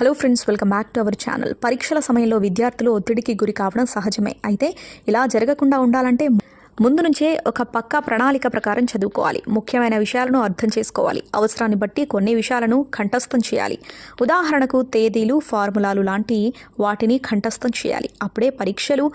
Hello friends welcome back to our channel పరీక్షల సమయంలో విద్యార్థులు ఒత్తిడికి గురి కావడం సహజమే. అయితే ఇలా జరగకుండా ఉండాలంటే ముందు నుంచే ఒక పక్కా ప్రణాళిక ప్రకారం చదువుకోవాలి. ముఖ్యమైన విషయాలను అర్థం చేసుకోవాలి. అవసరాన్ని బట్టి కొన్ని విషయాలను కంఠస్థం చేయాలి. ఉదాహరణకు తేదీలు ఫార్ములాలు లాంటి వాటిని కంఠస్థం చేయాలి. అప్పుడే పరీక్షలు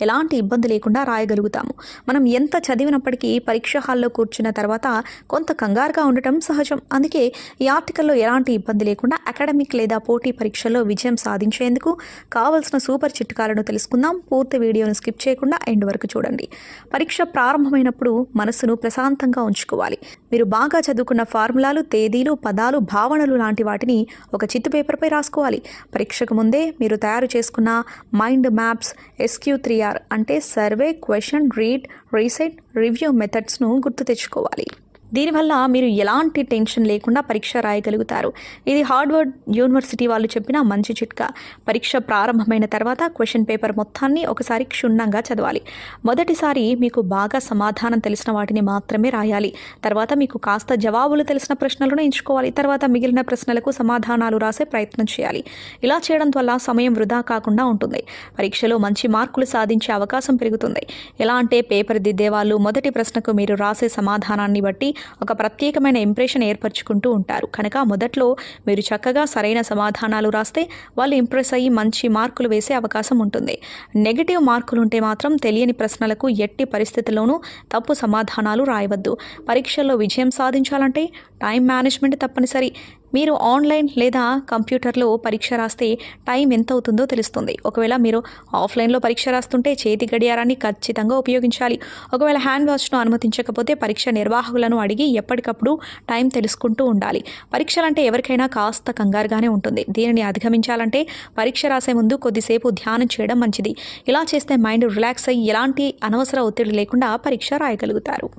ఎలాంటి ఇబ్బంది లేకుండా రాయగలుగుతాము. మనం ఎంత చదివినప్పటికీ పరీక్ష హాల్లో కూర్చున్న తర్వాత కొంత కంగారుగా ఉండటం సహజం. అందుకే ఈ ఆర్టికల్లో ఎలాంటి ఇబ్బంది లేకుండా అకాడమిక్ లేదా పోటీ పరీక్షల్లో విజయం సాధించేందుకు కావలసిన సూపర్ చిట్కాలను తెలుసుకుందాం. పూర్తి వీడియోను స్కిప్ చేయకుండా ఎండ్ వరకు చూడండి. పరీక్ష ప్రారంభమైనప్పుడు మనస్సును ప్రశాంతంగా ఉంచుకోవాలి. మీరు బాగా చదువుకున్న ఫార్ములాలు తేదీలు పదాలు భావనలు లాంటి వాటిని ఒక చిత్తు పేపర్పై రాసుకోవాలి. పరీక్షకు ముందే మీరు తయారు చేసుకున్న mind maps SQ three R అంటే survey question read recite review మెథడ్స్ను గుర్తు తెచ్చుకోవాలి. దీనివల్ల మీరు ఎలాంటి టెన్షన్ లేకుండా పరీక్ష రాయగలుగుతారు? ఇది హార్డ్వర్డ్ యూనివర్సిటీ వాళ్ళు చెప్పిన మంచి చిట్కా. పరీక్ష ప్రారంభమైన తర్వాత క్వశ్చన్ పేపర్ మొత్తాన్ని ఒకసారి క్షుణ్ణంగా చదవాలి. మొదటిసారి మీకు బాగా సమాధానం తెలిసిన వాటిని మాత్రమే రాయాలి. తర్వాత మీకు కాస్త జవాబులు తెలిసిన ప్రశ్నలను ఎంచుకోవాలి. తర్వాత మిగిలిన ప్రశ్నలకు సమాధానాలు రాసే ప్రయత్నం చేయాలి. ఇలా చేయడం వల్ల సమయం వృధా కాకుండా ఉంటుంది. పరీక్షలో మంచి మార్కులు సాధించే అవకాశం పెరుగుతుంది. ఎలా అంటే పేపర్ దిద్దే వాళ్ళు మొదటి ప్రశ్నకు మీరు రాసే సమాధానాన్ని బట్టి ఒక ప్రత్యేకమైన ఇంప్రెషన్ ఏర్పరచుకుంటూ ఉంటారు. కనుక మొదట్లో మీరు చక్కగా సరైన సమాధానాలు రాస్తే వాళ్ళు ఇంప్రెస్ అయ్యి మంచి మార్కులు వేసే అవకాశం ఉంటుంది. నెగిటివ్ మార్కులు ఉంటే మాత్రం తెలియని ప్రశ్నలకు ఎట్టి పరిస్థితుల్లోనూ తప్పు సమాధానాలు రాయవద్దు. పరీక్షల్లో విజయం సాధించాలంటే టైం మేనేజ్మెంట్ తప్పనిసరి. మీరు ఆన్లైన్ లేదా కంప్యూటర్లో పరీక్ష రాస్తే టైం ఎంత అవుతుందో తెలుస్తుంది. ఒకవేళ మీరు ఆఫ్లైన్లో పరీక్ష రాస్తుంటే చేతి గడియారాన్ని ఖచ్చితంగా ఉపయోగించాలి. ఒకవేళ హ్యాండ్ వాచ్ను అనుమతించకపోతే పరీక్ష నిర్వాహకులను అడిగి ఎప్పటికప్పుడు టైం తెలుసుకుంటూ ఉండాలి. పరీక్షలంటే ఎవరికైనా కాస్త కంగారుగానే ఉంటుంది. దీనిని అధిగమించాలంటే పరీక్ష రాసే ముందు కొద్దిసేపు ధ్యానం చేయడం మంచిది. ఇలా చేస్తే మైండ్ రిలాక్స్ అయ్యి ఎలాంటి అనవసర ఒత్తిడి లేకుండా పరీక్ష రాయగలుగుతారు.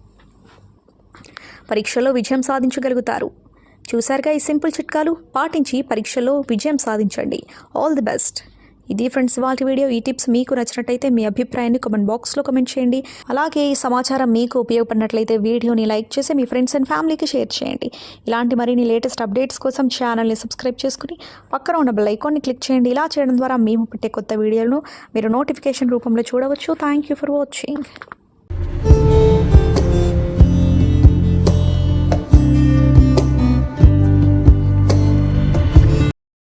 పరీక్షలో విజయం సాధించగలుగుతారు. చూసారుగా ఈ సింపుల్ చిట్కాలు? పాటించి పరీక్షలో విజయం సాధించండి. ఆల్ ది బెస్ట్ ఇది ఫ్రెండ్స్ వాళ్ళ వీడియో. ఈ టిప్స్ మీకు నచ్చినట్టయితే మీ అభిప్రాయాన్ని కామెంట్ బాక్స్లో కమెంట్ చేయండి. అలాగే ఈ సమాచారం మీకు ఉపయోగపడినట్లయితే వీడియోని లైక్ చేసి మీ ఫ్రెండ్స్ అండ్ ఫ్యామిలీకి షేర్ చేయండి. ఇలాంటి మరిన్ని లేటెస్ట్ అప్డేట్స్ కోసం ఛానల్ని సబ్స్క్రైబ్ చేసుకుని పక్కన ఉన్న బెల్ ఐకాన్ని క్లిక్ చేయండి. ఇలా చేయడం ద్వారా మేము పెట్టే కొత్త వీడియోలను మీరు నోటిఫికేషన్ రూపంలో చూడవచ్చు. Thank you for watching